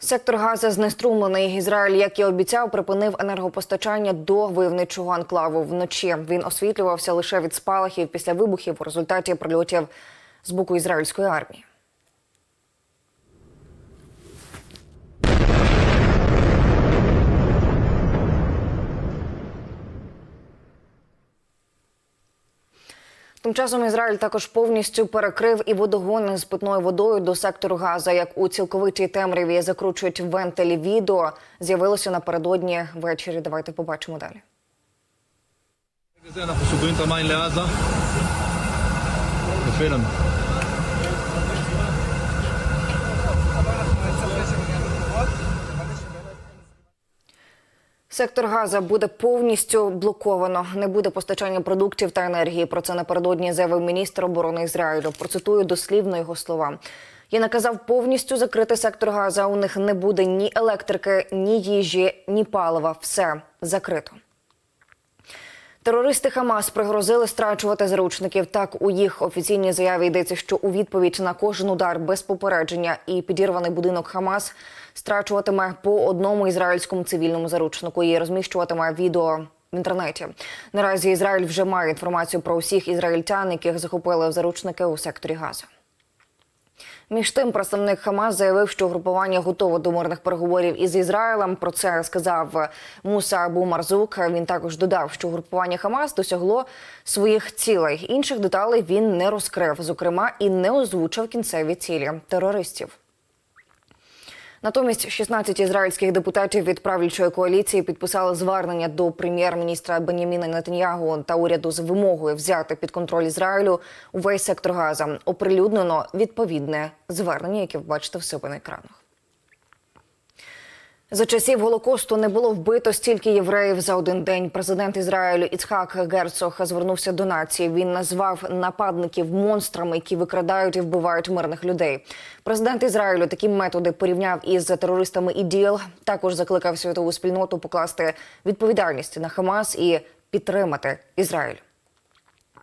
Сектор Газа знеструмлений. Ізраїль, як і обіцяв, припинив енергопостачання до виявничого анклаву. Вночі він освітлювався лише від спалахів після вибухів у результаті прильотів з боку ізраїльської армії. Тим часом Ізраїль також повністю перекрив і водогони з питною водою до сектору Газа. Як у цілковитій темряві закручують вентилі відео, з'явилося напередодні ввечері. Давайте побачимо далі. זה Сектор Газа буде повністю блоковано. Не буде постачання продуктів та енергії. Про це напередодні заявив міністр оборони Ізраїлю. Процитую дослівно його слова. Я наказав повністю закрити сектор Газа. У них не буде ні електрики, ні їжі, ні палива. Все закрито. Терористи Хамас пригрозили страчувати заручників. Так у їх офіційній заяві йдеться, що у відповідь на кожен удар без попередження і підірваний будинок Хамас страчуватиме по одному ізраїльському цивільному заручнику і розміщуватиме відео. В інтернеті наразі Ізраїль вже має інформацію про усіх ізраїльтян, яких захопили заручники у секторі Газу. Між тим, представник Хамас заявив, що групування готове до мирних переговорів із Ізраїлем. Про це сказав Муса Абу Марзук. Він також додав, що групування Хамас досягло своїх цілей. Інших деталей він не розкрив, зокрема, і не озвучив кінцеві цілі терористів. Натомість 16 ізраїльських депутатів від правлячої коаліції підписали звернення до прем'єр-міністра Беняміна Нетаньягу та уряду з вимогою взяти під контроль Ізраїлю увесь сектор Газа. Оприлюднено відповідне звернення, яке ви бачите в себе на екранах. За часів Голокосту не було вбито стільки євреїв за один день. Президент Ізраїлю Іцхак Герцог звернувся до нації. Він назвав нападників монстрами, які викрадають і вбивають мирних людей. Президент Ізраїлю такі методи порівняв із терористами ІДІЛ. Також закликав світову спільноту покласти відповідальність на Хамас і підтримати Ізраїль.